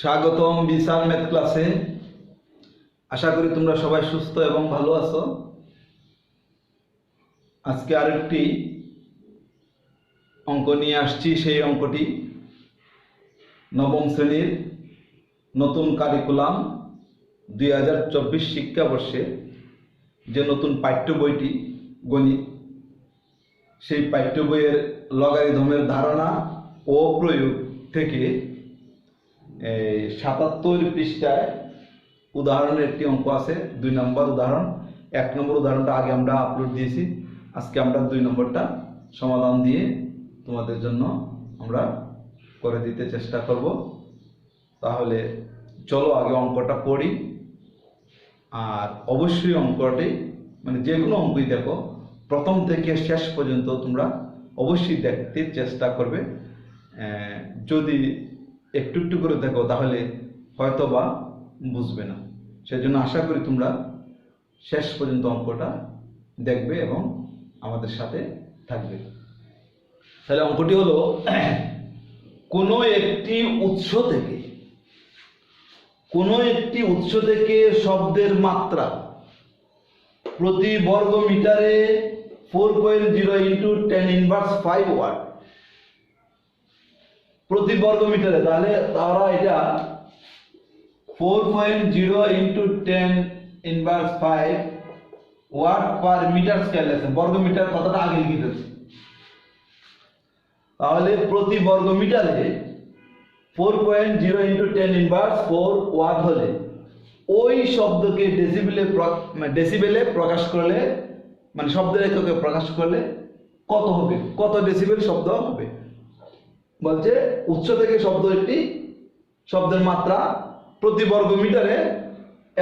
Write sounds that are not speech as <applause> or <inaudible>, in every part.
স্বাগতম বিশাল ম্যাথ ক্লাসে। আশা করি তোমরা সবাই সুস্থ এবং ভালো আছো। আজকে আরেকটি অঙ্ক নিয়ে আসছি, সেই অঙ্কটি নবম শ্রেণির নতুন কারিকুলাম দুই হাজার চব্বিশ শিক্ষাবর্ষে যে নতুন পাঠ্য বইটি, গণিত। সেই পাঠ্য বইয়ের লগারিধমের ধারণা ও প্রয়োগ থেকে সাতাত্তর পৃষ্ঠায় উদাহরণের একটি অঙ্ক আছে, দুই নম্বর উদাহরণ। এক নম্বর উদাহরণটা আগে আমরা আপলোড দিয়েছি। আজকে আমরা দুই নম্বরটা সমাধান দিয়ে তোমাদের জন্য আমরা করে দিতে চেষ্টা করব। তাহলে চলো আগে অঙ্কটা পড়ি। আর অবশ্যই অঙ্কটি মানে যে কোনো অঙ্কই দেখো, প্রথম থেকে শেষ পর্যন্ত তোমরা অবশ্যই দেখতে চেষ্টা করবে। যদি একটু একটু করে দেখো, তাহলে হয়তো বা বুঝবে না। সেজন্য আশা করি তোমরা শেষ পর্যন্ত অঙ্কটা দেখবে এবং আমাদের সাথে থাকবে। তাহলে অঙ্কটি হলো, <clears throat> কোনো একটি উৎস থেকে, কোনো একটি উৎস থেকে শব্দের মাত্রা প্রতি বর্গ মিটারে four point zero into ten inverse five watt প্রতি বর্গ মিটারে তাহলে তারা এটা four point zero into ten inverse five watt per metre scale লেখেন বর্গ মিটার কথাটা আগে লিখেছে তাহলে প্রতি বর্গ মিটারে four point zero into ten inverse four watt হলে ওই শব্দকে ডেসিবেলে ডেসিবেলে প্রকাশ করলে মানে শব্দের এককে প্রকাশ করলে কত হবে? কত ডেসিবেল শব্দ হবে? বলছে উৎস থেকে শব্দ একটি, শব্দের মাত্রা প্রতি বর্গ মিটারে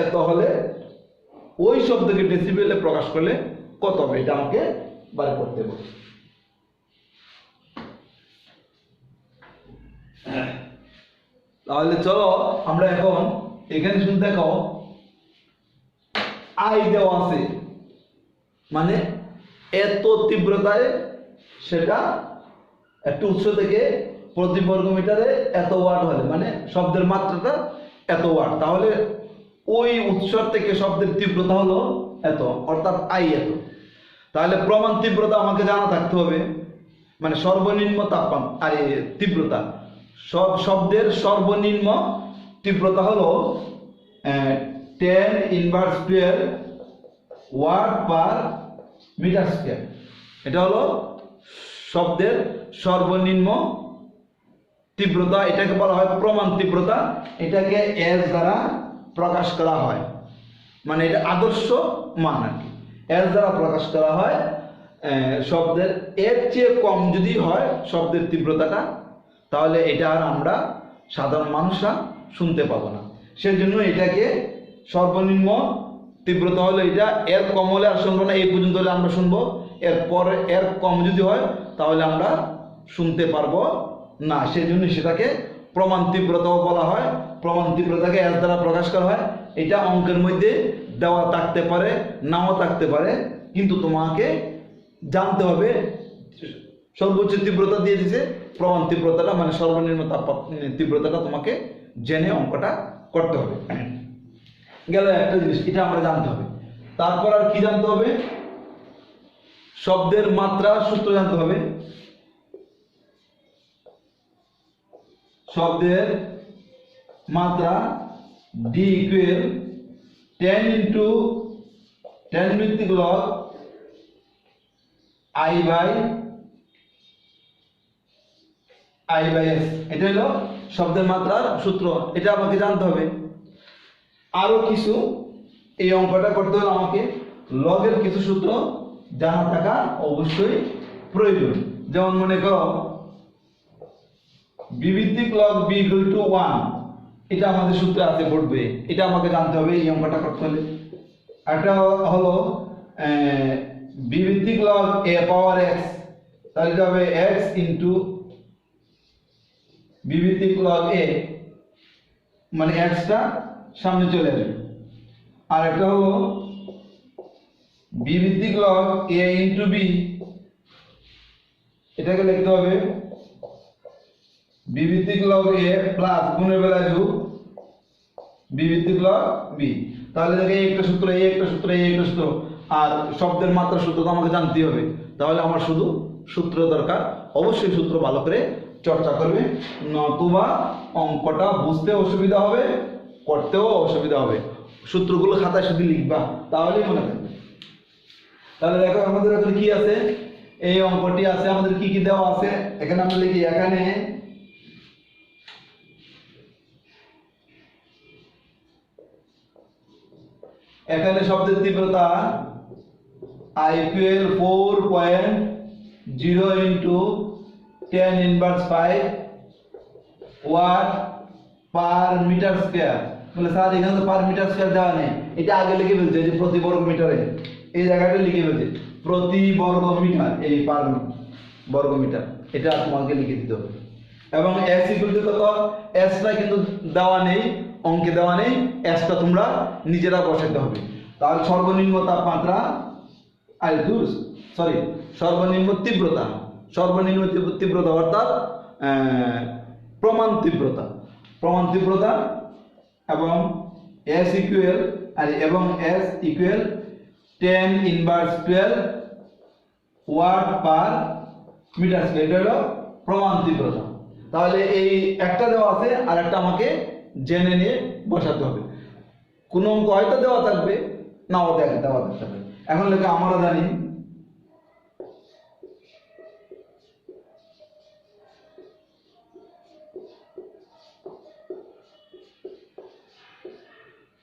এত হলে ওই শব্দকে ডেসিবেলে প্রকাশ করলে কত হবে? এটা আমাকে বার করতে হবে তাহলে চলো, আমরা এখন এখানে শুনতে দেখো, আই দেওয়া আছে। মানে এত তীব্রতায় সেটা একটা উৎস থেকে প্রতি বর্গ মিটারে এত ওয়াট হলে মানে শব্দের মাত্রাটা এত ওয়াট। তাহলে ওই উৎসর থেকে শব্দের তীব্রতা হলো এত, অর্থাৎ আই এত। তাহলে প্রমাণ তীব্রতা আমাকে জানা থাকতে হবে। মানে সর্বনিম্ন তাপমান, আরে তীব্রতা। সব, শব্দের সর্বনিম্ন তীব্রতা হলো ten inverse twelve watt per metre square এটা হলো শব্দের সর্বনিম্ন তীব্রতা, এটাকে বলা হয় প্রমাণ তীব্রতা, এটাকে এস দ্বারা প্রকাশ করা হয়। মানে এটা আদর্শ মান আর কি। এস দ্বারা প্রকাশ করা হয় শব্দের এর চেয়ে কম যদি হয় শব্দের তীব্রতাটা, তাহলে এটা আর আমরা সাধারণ মানুষরা শুনতে পাবো না। সেজন্য এটাকে সর্বনিম্ন তীব্রতা হলো এটা, এর কম হলে আর শুনব না, এই পর্যন্ত হলে আমরা শুনব। এর এরপর এর কম যদি হয়, তাহলে আমরা শুনতে পারব। না, সেজন্য সেটাকে প্রমাণ তীব্রতাও বলা হয়। প্রমাণ তীব্রতাকে এর দ্বারা প্রকাশ করা হয়। এটা অঙ্কের মধ্যে দেওয়া থাকতে পারে, নাও থাকতে পারে। কিন্তু তোমাকে জানতে হবে, সর্বোচ্চ তীব্রতা দিয়ে দিছে। প্রমাণ তীব্রতাটা মানে সর্বনিম্ন তাপ তীব্রতাটা তোমাকে জেনে অঙ্কটা করতে হবে। গেল একটা জিনিস, এটা আমরা জানতে হবে। তারপর আর কি জানতে হবে? শব্দের মাত্রা সূত্র জানতে হবে। শব্দের মাত্রা D equal ten into ten ভিত্তিক log I by I by S এটা হলো শব্দের মাত্রার সূত্র। এটা আমাকে জানতে হবে। আরও কিছু, এই অঙ্কটা করতে হলে আমাকে লগের কিছু সূত্র জানা থাকা অবশ্যই প্রয়োজন। যেমন মনে করো বিবৃতিক log B equal to one এটা আমাদের সূত্রে আছে পড়বে এটা আমাকে জানতে হবে, এই অঙ্কটা করতে হলে। একটা হলো বিবৃতিক লগ এ পাওয়ার এক্স তাহলে এটা হবে এক্স ইন্টু বিবৃতিক লগ এ মানে এক্সটা সামনে চলে আসবে। আর একটা হলো বি ভিত্তিক লগ এ ইন্টু বি এটাকে লিখতে হবে বি ভিত্তিক লগ এ প্লাস গুণের বেলায় যোগ বি ভিত্তিক লগ বি তাহলে দেখে একটা সূত্র, এই একটা সূত্র, এই একটা সূত্র। আর শব্দের মাত্রা সূত্র তো আমাকে জানতেই হবে। তাহলে আমার শুধু সূত্র দরকার। অবশ্যই সূত্র ভালো করে চর্চা করবে। নতুবা অঙ্কটা বুঝতে অসুবিধা হবে, করতেও অসুবিধা হবে। সূত্রগুলো খাতায় শুধু লিখবা, তাহলেই মনে থাকবে। তাহলে দেখো আমাদের এখানে কি আছে? এই অঙ্কটি আছে, আমাদের কি কি দেওয়া আছে? এখানে আমরা লিখি, এখানে এখানে শব্দের তীব্রতা IPL four point zero into ten inverse five watt per metre square বলে, স্যার, এখানে তো পার মিটার স্কোয়ার দেওয়া নেই। এটা আগে লিখে ফেলছে যে প্রতি বর্গ মিটারে। এই জায়গাটা লিখে ফেলছে। প্রতি বর্গ মিটার, এই পার বর্গ মিটার। এটা তোমাকে লিখে দিতে হবে। এবং এস ইকুয়াল টু কত? এসটা কিন্তু দেওয়া নেই। অঙ্কে দেওয়া নেই এসটা তোমরা নিজেরা বসাতে হবে। তার সর্বনিম্ন তাপমাত্রা, আর দূর সরি সর্বনিম্ন তীব্রতা, সর্বনিম্ন তীব্র- তীব্রতা অর্থাৎ প্রমাণ তীব্রতা। প্রমাণ তীব্রতা এবং এস ইকুয়াল আর, এবং S equal ten inverse twelve watt per metre square এটা হলো প্রমাণ তীব্রতা। তাহলে এই একটা দেওয়া আছে আর একটা আমাকে জেনে নিয়ে বসাতে হবে। কোন অঙ্ক হয়তো দেওয়া থাকবে, নাও দেখে দেওয়া পারে এখন লেখা, আমরা জানি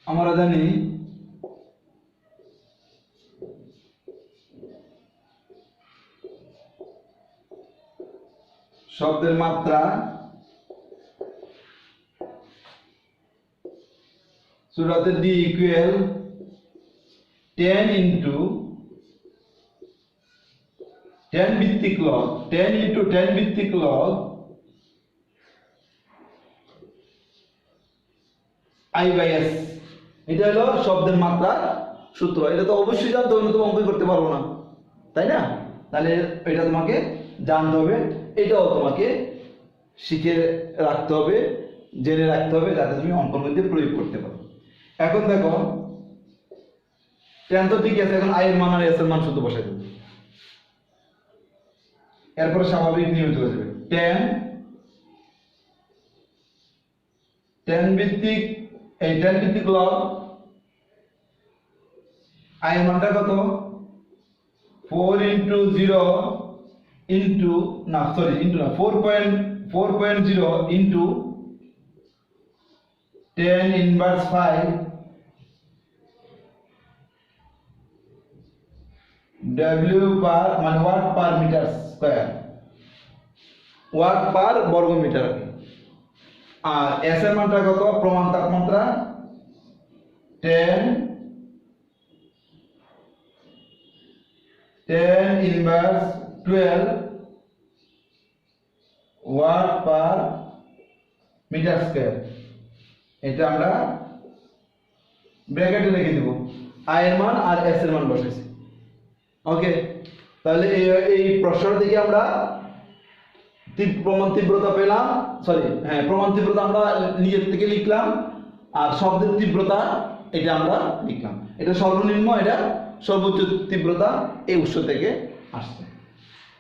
আমরা জানি শব্দের মাত্রা সুরাতে D equal ten into ten ভিত্তিক লগ টেন ইন্টু টেন ভিত্তিক লগ আই বাই এস এটা হলো শব্দের মাত্রা সূত্র। এটা তো অবশ্যই জানতে হবে না তো অঙ্কই করতে পারব না। তাই না? তাহলে এটা তোমাকে জানতে হবে, এটাও তোমাকে শিখে রাখতে হবে, জেনে রাখতে হবে, যাতে তুমি অঙ্কর মধ্যে প্রয়োগ করতে পারো। এখন দেখো টেন তো ঠিক আছে, এখন আয়ের মান আর এস এর মান শুধু বসাই দেবো। এরপরে স্বাভাবিক নিয়মে চলে যাবে। টেন টেন ভিত্তিক, এই টেন ভিত্তিক লগ আয়ের মানটা কত? ফোর ইন্টু জিরো ইন্টু না সরি ইন্টু না four point four point zero into ten inverse five W per মানে watt per metre square watt per বর্গ মিটার আর এস এর মানটা কত? প্রমাণ তাপমাত্রা ten ten inverse twelve watt per metre square এটা আমরা ব্র্যাকেটে রেখে দিব। আয়ের মান আর এস এর মান বসেছি ওকে তাহলে এই প্রশ্ন থেকে আমরা প্রমাণ তীব্রতা পেলাম সরি হ্যাঁ প্রমাণ তীব্রতা আমরা নিজের থেকে লিখলাম, আর শব্দের তীব্রতা এটা আমরা লিখলাম। এটা সর্বনিম্ন, এটা সর্বোচ্চ তীব্রতা এই উৎস থেকে আসছে।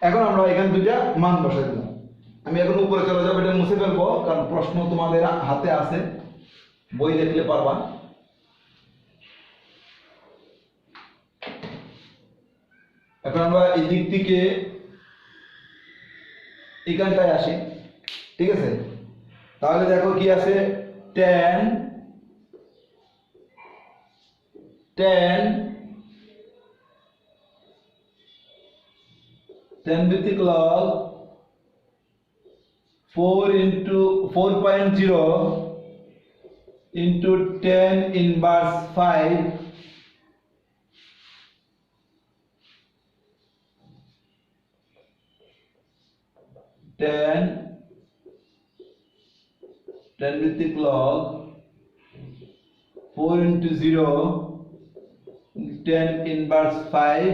এখন আমরা এখানে দুইটা মান বসাই দিলাম। আমি এখন উপরে চলে যাব, এটা মুছে ফেলব, কারণ প্রশ্ন তোমাদের হাতে আছে, বই দেখলে পারবা। এখন আমরা এই দিক থেকে এখানটায় আসি, ঠিক আছে? তাহলে দেখো কি আছে? টেন টেন টেন ভিত্তিক log four into four point zero into ten inverse five tan tan ভিত্তিক log 4 into 0 10 inverse 5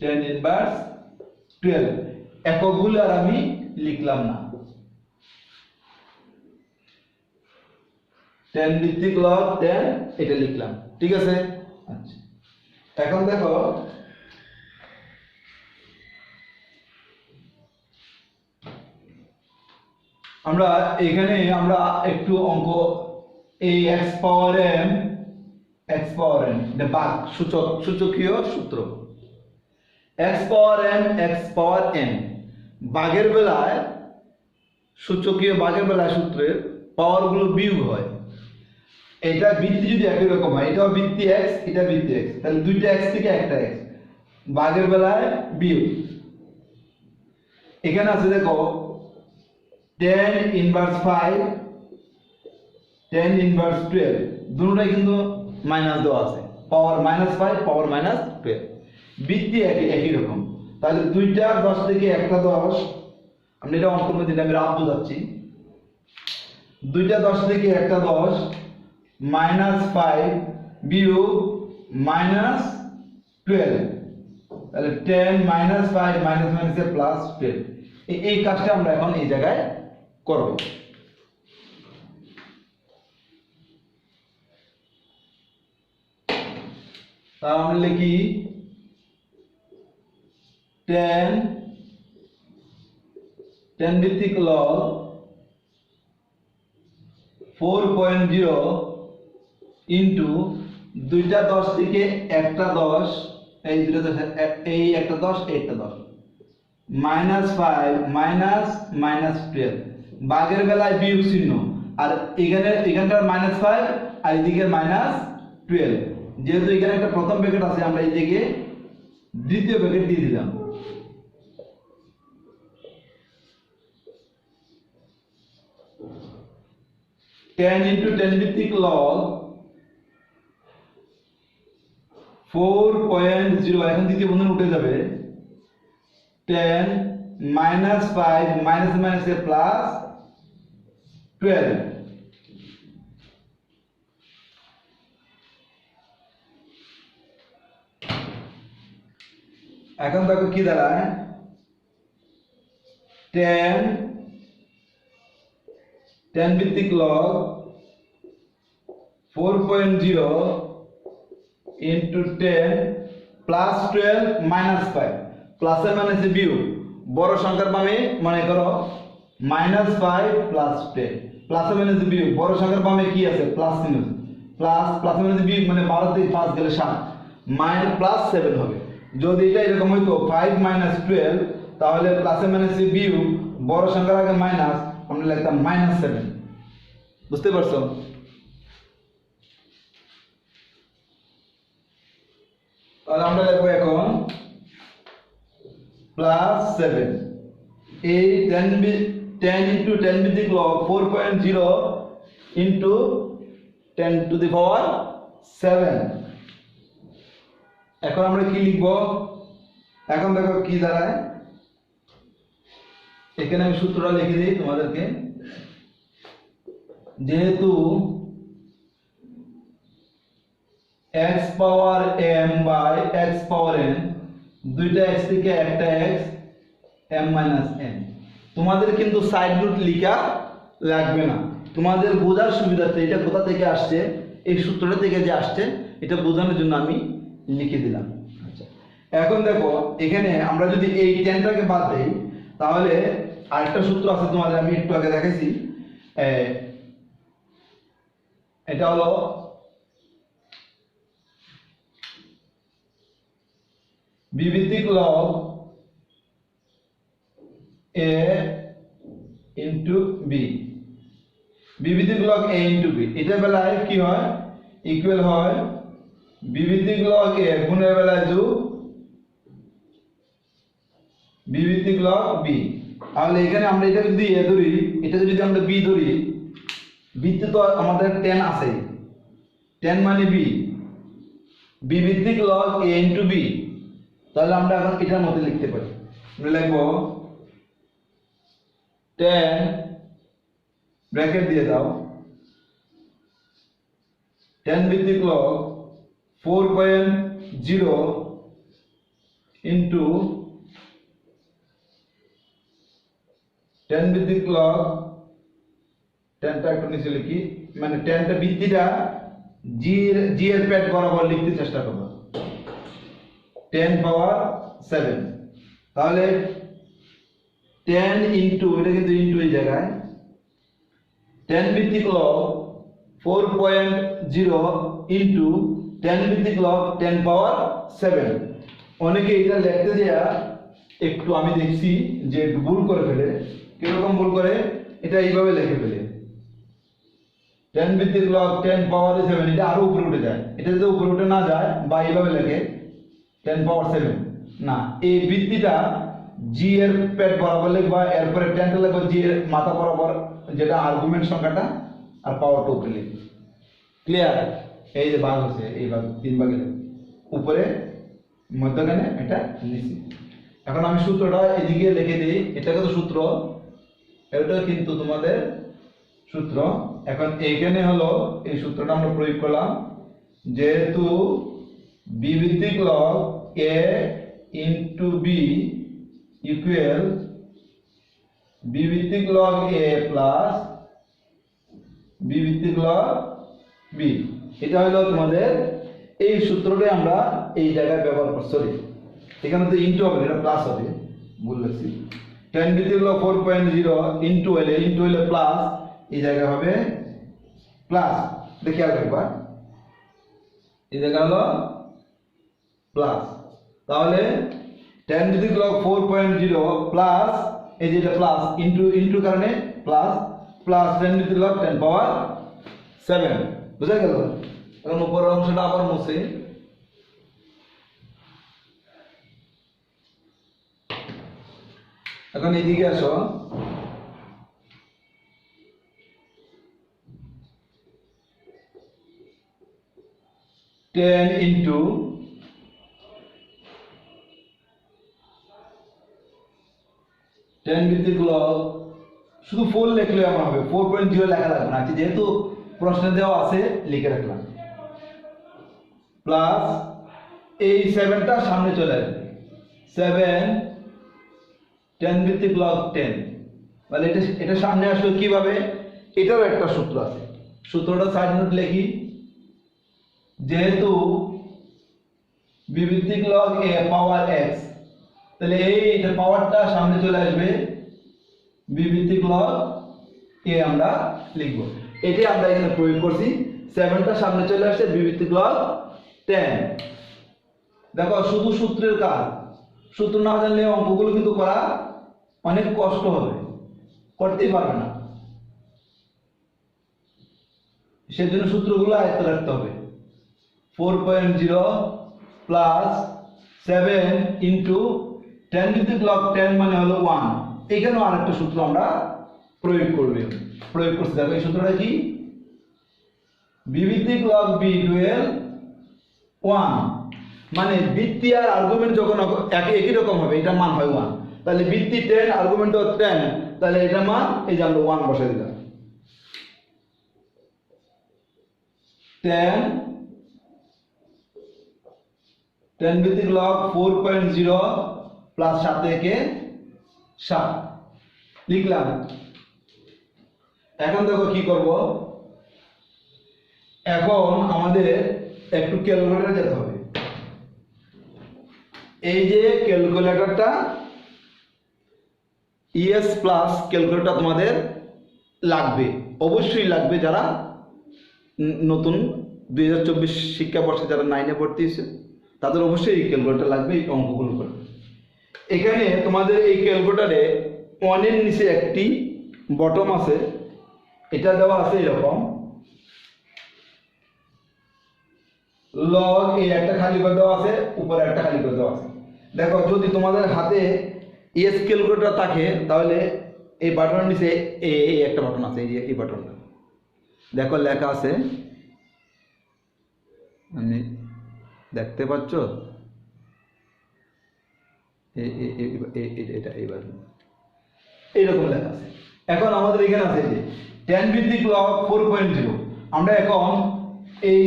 10 inverse 12 এককগুলো আর আমি লিখলাম না। 10 ভিত্তিক লগ 10 এটা লিখলাম। ঠিক আছে? আচ্ছা। এখন দেখো আমরা এখানে আমরা একটু অঙ্ক এই X power M X power N এটা বাক, সূচক, সূচকীয় সূত্র। X power M X power N বাঘের বেলায়, সূচকীয় বাঘের বেলায় সূত্রের পাওয়ারগুলো বিয়োগ হয়। এটা বৃত্তি যদি একই রকম হয়, এটাও বৃত্তি এক্স এটা বৃত্তি এক্স তাহলে দুইটা এক্স থেকে একটা এক্স বাঘের বেলায় বিয়োগ। এখানে আছে দেখো ten inverse five ten inverse twelve দুটোটাই কিন্তু মাইনাস দেওয়া আছে। Power minus five power minus twelve বৃত্তি একই একই রকম। তাহলে দুইটা, দশ থেকে একটা দশ আমি এটা অঙ্কন মধ্যে আমি রাত বোঝাচ্ছি। দুইটা, দশ থেকে একটা দশ মাইনাস ফাইভ বিয়োগ মাইনাস টুয়েলভ তাহলে টেন মাইনাস ফাইভ মাইনাস মাইনাসে প্লাস টুয়েলভ এই কাজটা আমরা এখন এই জায়গায় করব তাহলে আমরা লিখি টেন টেন ভিত্তিক log four point zero into দুইটা দশ থেকে একটা দশ, এই দুটো দশ, এই একটা দশ এই একটা দশ। Minus five minus minus twelve বাঘের বেলায় বিয়োগ চিহ্ন আর এখানে এখানকার মাইনাস ফাইভ আর এদিকে মাইনাস টুয়েলভ যেহেতু এখানে একটা প্রথম প্যাকেট আছে, আমরা এইদিকে দ্বিতীয় প্যাকেট দিয়ে দিলাম। টেন ইন্টু টেন ভিত্তিক লগ ফোর পয়েন্ট জিরো এখন দ্বিতীয় বন্ধন উঠে যাবে। টেন মাইনাস ফাইভ মাইনাস মাইনাসে প্লাস টুয়েলভ এখন দেখো কি দাঁড়ায় টেন টেন ভিত্তিক log four point zero into ten plus twelve minus five প্লাসে মাইনাসে বিয়োগ বড় সংখ্যার বামে মনে করো মাইনাস ফাইভ প্লাস টেন প্লাসে মাইনাসে বিয়োগ বড় সংখ্যার বামে কি আছে? প্লাস চিহ্ন। প্লাস প্লাস মাইনাসে বিয়োগ মানে বারো থেকে পাঁচ গেলে সাত। মাইনাস প্লাস সেভেন হবে। যদি এটা এরকম হইতো ফাইভ মাইনাস টুয়েলভ তাহলে প্লাসে মাইনাসে বিয়োগ বড় সংখ্যার আগে মাইনাস আমরা লিখতাম মাইনাস সেভেন বুঝতে পারছ? তাহলে আমরা লিখব এখন প্লাস সেভেন এই ten B ten into ten ভিত্তিক log four point zero into ten to the power seven এখন আমরা কি লিখব? এখন দেখো কি দাঁড়ায়। এখানে আমি সূত্রটা লিখে দিই তোমাদেরকে। যেহেতু X power M by X power N দুইটা এক্স থেকে একটা এক্স এম মাইনাস এন তোমাদের কিন্তু সাইড রুট লিখা লাগবে না। তোমাদের বোঝার সুবিধার্থে এটা কোথা থেকে আসছে, এই সূত্রটা থেকে যে আসছে, এটা বোঝানোর জন্য আমি লিখে দিলাম। আচ্ছা এখন দেখো, এখানে আমরা যদি এই টেনটাকে বাদ দিই, তাহলে আরেকটা সূত্র আছে তোমাদের, আমি একটু আগে দেখেছি। এটা হলো বিবৃতিক লগ এ ইন্টু বি বিবৃতিক লগ এ ইন্টু বি এটা বেলায় কি হয়? ইকুয়াল হয় বিবৃতিক লগ এ গুণের বেলায় যোগ বিবৃতিক লগ বি তাহলে এখানে আমরা এটা যদি এ ধরি এটাকে যদি আমরা বি ধরি বিতে তো আমাদের টেন আছে। টেন মানে বি বি ভিত্তিক লগ এ ইন্টু বি তাহলে আমরা এখন এটার মধ্যে লিখতে পারি। আমরা লিখব টেন ব্র্যাকেট দিয়ে দাও। টেন ভিত্তিক log four point zero into ten ভিত্তিক লগ টেনটা একটু নিচে লিখি মানে টেনটা বৃত্তিটা জি জি এর প্যাড বরাবর লিখতে চেষ্টা করব টেন পাওয়ার সেভেন তাহলে টেন ইন্টু এটা কিন্তু ইন্টু এই জায়গায়। টেন ভিত্তিক log four point zero into ten ভিত্তিক লব টেন পাওয়ার সেভেন অনেকে এটা লিখতে দেয়া, একটু আমি দেখছি যে ভুল করে ফেলে। কীরকম ভুল করে? এটা এইভাবে লিখে ফেলে। টেন ভিত্তিক লগ টেন পাওয়ার সেভেন এটা আরও উপরে উঠে যায়। এটা যদি উপরে উঠে না যায় বা এইভাবে লেখে টেন পাওয়ার সেভেন না, এই বৃত্তিটা জি এর পেট বরাবর লিখবা, এরপরে টেনটা লিখবা জি এর মাথা বরাবর যেটা আর্গুমেন্ট সংখ্যাটা আর পাওয়ারটা উপরে লিখবে। ক্লিয়ার এই যে ভাগ হচ্ছে, এই ভাগ, তিন ভাগে। উপরে, মধ্যখানে এটা নিচে। এখন আমি সূত্রটা এদিকে লিখে দিই, এটা কত সূত্র, এটা কিন্তু তোমাদের সূত্র। এখন এইখানে হলো, এই সূত্রটা আমরা প্রয়োগ করলাম, যেহেতু বি ভিত্তিক log A into B equal B ভিত্তিক লগ এ প্লাস বি ভিত্তিক লগ বি এটা হলো তোমাদের এই সূত্রটাই আমরা এই জায়গায় ব্যবহার করছি। সরি এখানে তো ইন্টু হবে এটা প্লাস হবে। ভুল লাগছি। টেন ভিত্তিক log four point zero into হলে ইন্টু হলে প্লাস এই জায়গায় হবে প্লাস দেখি আর একবার এই জায়গা হলো প্লাস তাহলে টেন ভিত্তিক log four point zero plus এই যেটা প্লাস ইন্টু ইন্টু কারণে প্লাস প্লাস টেন ভিত্তিক লগ টেন পাওয়ার সেভেন বুঝা গেল? এখন উপরের অংশটা আবার মুছে। এখন এদিকে আসো। টেন ইন্টু টেন ভিত্তিক লগ শুধু ফোর লিখলে আমার হবে। ফোর পয়েন্ট জিরো লেখা লাগবে না। আচ্ছা, যেহেতু প্রশ্নে দেওয়া আছে লিখে রাখলাম। প্লাস এই সেভেনটা সামনে চলে আসবে। সেভেন টেন ভিত্তিক লগ টেন মানে এটা এটা সামনে আসবে কীভাবে? এটাও একটা সূত্র আছে। সূত্রটা সাইড নোট লিখি। যেহেতু বিবৃতিক লগ এ পাওয়ার এক্স তাহলে এই এটা পাওয়ারটা সামনে চলে আসবে বিবৃতিক লগ এ আমরা লিখব। এটাই আমরা এখানে প্রয়োগ করছি। সেভেনটা সামনে চলে আসছে বিবৃতিক লগ টেন দেখো, শুধু সূত্রের কাজ। সূত্র না জানলে অঙ্কগুলো কিন্তু করা অনেক কষ্ট হবে। করতেই পারবে না। সেজন্য সূত্রগুলো আয়ত্ত রাখতে হবে। Four point zero plus seven into ten ভিত্তিক লগ টেন মানে হলো ওয়ান এখানেও আরেকটা সূত্র আমরা প্রয়োগ করবে। প্রয়োগ করতে দেখো এই সূত্রটা কি? বিভিত্তিক লগ বি ডুয়েল ওয়ান মানে বৃত্তি আর আর্গুমেন্ট যখন একই একই রকম হবে এটা মান হয় ওয়ান তাহলে বৃত্তি টেন আর্গুমেন্ট টেন তাহলে এটা মান, এই যে আমরা ওয়ান বসে দিলাম। টেন টেন ভিত্তিক log four point zero plus সাত একে সাত। লিখলাম। এখন দেখো কি করব? এখন আমাদের একটু ক্যালকুলেটর যেতে হবে। এই যে ক্যালকুলেটরটা, ইএস প্লাস ক্যালকুলেটর তোমাদের লাগবে। অবশ্যই লাগবে যারা নতুন দুই হাজার চব্বিশ শিক্ষাবর্ষে যারা নাইনে ভর্তি হয়েছে, তাদের অবশ্যই এই ক্যালকুলেটর লাগবে, এই অঙ্কগুলো করতে এখানে তোমাদের এই ক্যালকুলেটারে ওয়ানের নিচে একটি বটম আছে, এটা দেওয়া আছে এরকম। লগ এই একটা খালি করে দেওয়া আছে, উপরে একটা খালি করে দেওয়া আছে। দেখো, যদি তোমাদের হাতে এস ক্যালকুলেটর থাকে, তাহলে এই বাটনের নিচে এই একটা বাটন আছে, এই এই বাটনটা। দেখো, লেখা আছে। আমি দেখতে পাচ্ছ? এটা এই এইরকম লেখা আছে। এখন আমাদের এখানে আছে যে টেন ভিত্তিক লগ ফোর পয়েন্ট জিরো আমরা এখন এই,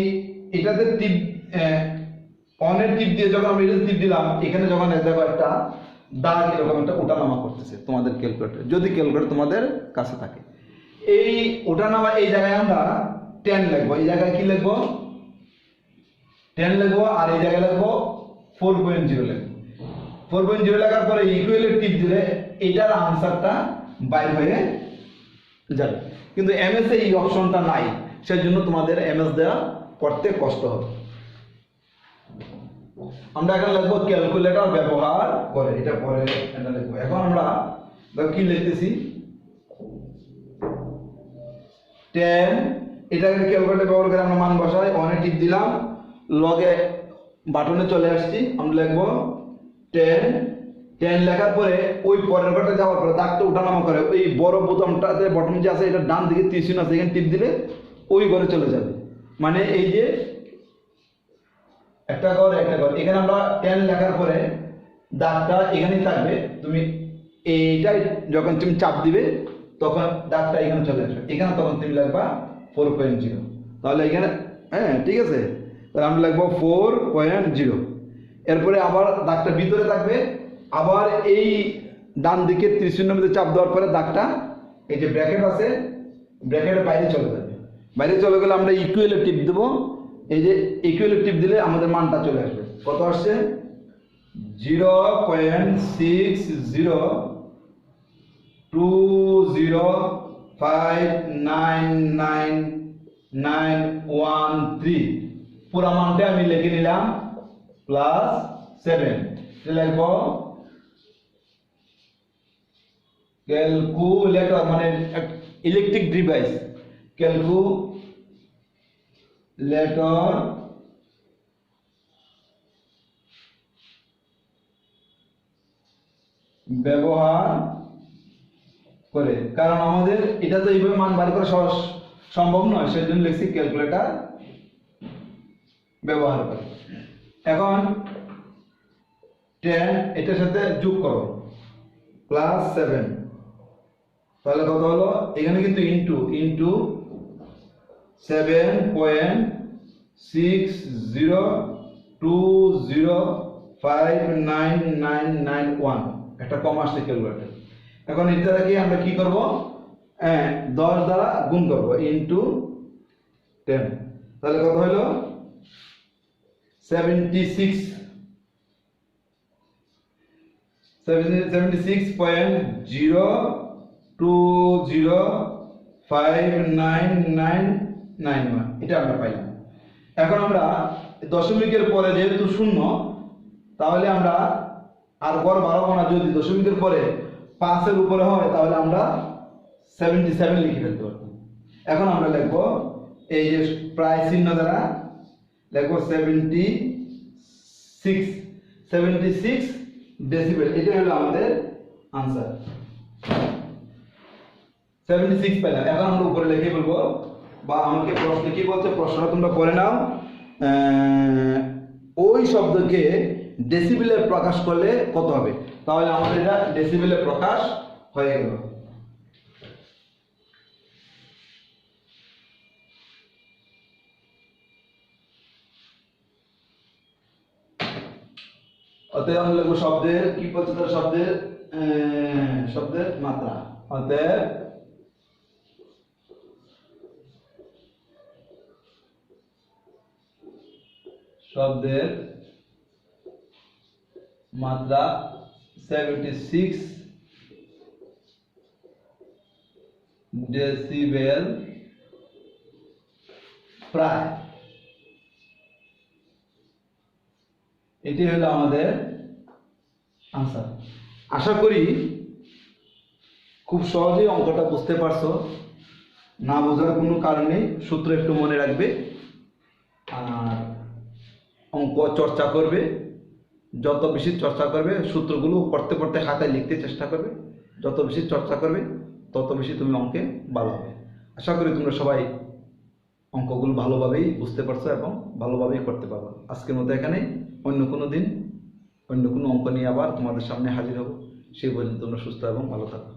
এটাতে টিপ অনের টিপ দিয়ে যখন আমরা এটাতে টিপ দিলাম, এখানে যখন দেখো একটা দাগ, এরকম একটা ওঠানামা করতেছে তোমাদের ক্যালকুলেটর যদি ক্যালকুলেটর তোমাদের কাছে থাকে। এই ওটা নামা এই জায়গায় আমরা টেন লিখব। এই জায়গায় কি লিখব? টেন লিখব আর এই জায়গায় লিখব ফোর পয়েন্ট জিরো লিখব। ফোর পয়েন্ট জিরো লেখার পরে ইকুয়ালের টিপ দিলে এটার আনসারটা বাইর হয়ে যাবে। কিন্তু এমএস এই অপশনটা নাই, সেজন্য তোমাদের এমএস দেওয়া করতে কষ্ট হবে। আমরা এখন লিখব ক্যালকুলেটর ব্যবহার করে, এটা পরে এটা লিখব। এখন আমরা কি লিখতেছি? টেন এটাকে ক্যালকুলেটর ব্যবহার করে আমরা মান বসাই অনে টিপ দিলাম লগে বাটনে চলে আসছি, আমরা লিখব টেন টেন লেখার পরে ওই পরের ঘরটা যাওয়ার পরে দাগটা উঠানামা করে, ওই বড় বোতামটাতে বটন যে আছে, এটা ডান দিকে তীর আছে, এখানে টিপ দিলে ওই ঘরে চলে যাবে। মানে এই যে একটা ঘর একটা ঘর। এখানে আমরা টেন লেখার পরে দাগটা এখানেই থাকবে। তুমি এইটাই যখন তুমি চাপ দিবে, তখন দাগটা এখানে চলে আসবে। এখানে তখন তুমি লিখবা ফোর পয়েন্ট জিরো তাহলে এখানে হ্যাঁ ঠিক আছে? তাহলে আমরা লিখব ফোর পয়েন্ট জিরো এরপরে আবার দাগটা ভিতরে থাকবে। আবার এই ডান দিকে ত্রিশূন্যের মধ্যে চাপ দেওয়ার পরে দাগটা এই যে ব্র্যাকেট আছে, ব্র্যাকেটের বাইরে চলে যাবে। বাইরে চলে গেলে আমরা ইকুয়েলের টিপ দেবো। এই যে ইকুয়েলের টিপ দিলে আমাদের মানটা চলে আসবে। কত আসছে? Zero point six zero two zero five nine nine nine one three পুরো মানটা আমি লিখে নিলাম। প্লাস সেভেন লিখব ক্যালকুলেটর মানে ইলেকট্রিক ডিভাইস ক্যালকুলেটর ব্যবহার করে। কারণ আমাদের এটা তো এইভাবে মান বার করা সম্ভব নয় সেই জন্য লিখছি ক্যালকুলেটর ব্যবহার করে। এখন টেন এটার সাথে যোগ করো। প্লাস সেভেন তাহলে কত হলো? এখানে কিন্তু into into seven point six zero two zero five nine nine nine one একটা কম আসছে ক্যালকুলেটর এখন এটা কি আমরা কি করব? হ্যাঁ দশ দ্বারা গুণ করব ইন্টু টেন তাহলে কত হলো? এটা আমরা পাই। এখন আমরা দশমিকের পরে যেহেতু শূন্য, তাহলে আমরা আর গড় বারো না। যদি দশমিকের পরে পাঁচের উপরে হয়, তাহলে আমরা সেভেন্টি সেভেন লিখে ফেলতে পারব এখন আমরা লিখব এই যে প্রায় চিহ্ন দ্বারা লিখব seventy six seventy six decibel এটা হলো আমাদের আনসার সেভেন্টি সিক্স পেলাম এখন আমরা উপরে লিখে বলব, বা আমাকে প্রশ্ন কি বলছে, প্রশ্নটা তোমরা করে নাও। ওই শব্দকে ডেসিবেলে প্রকাশ করলে কত হবে? তাহলে আমাদের এটা ডেসিবেলে প্রকাশ হয়ে গেল। অতএব আমরা লিখব শব্দের, কি তার শব্দের? শব্দের মাত্রা। অতএব শব্দের মাত্রা সেভেন্টি সিক্স ডেসিবেল প্রায়। এটি হলো আমাদের আনসার আশা করি খুব সহজেই অঙ্কটা বুঝতে পারছ। না বোঝার কোনো কারণে সূত্র একটু মনে রাখবে আর অঙ্ক চর্চা করবে। যত বেশি চর্চা করবে, সূত্রগুলো পড়তে পড়তে খাতায় লিখতে চেষ্টা করবে। যত বেশি চর্চা করবে, তত বেশি তুমি অঙ্কে ভালো হবে আশা করি তোমরা সবাই অঙ্কগুলো ভালোভাবেই বুঝতে পারছ এবং ভালোভাবেই করতে পারব। আজকের মতো এখানে অন্য কোনো দিন, অন্য কোনো অঙ্ক নিয়ে আবার তোমাদের সামনে হাজির হব। সেই পর্যন্ত তোমরা সুস্থ এবং ভালো থাকো।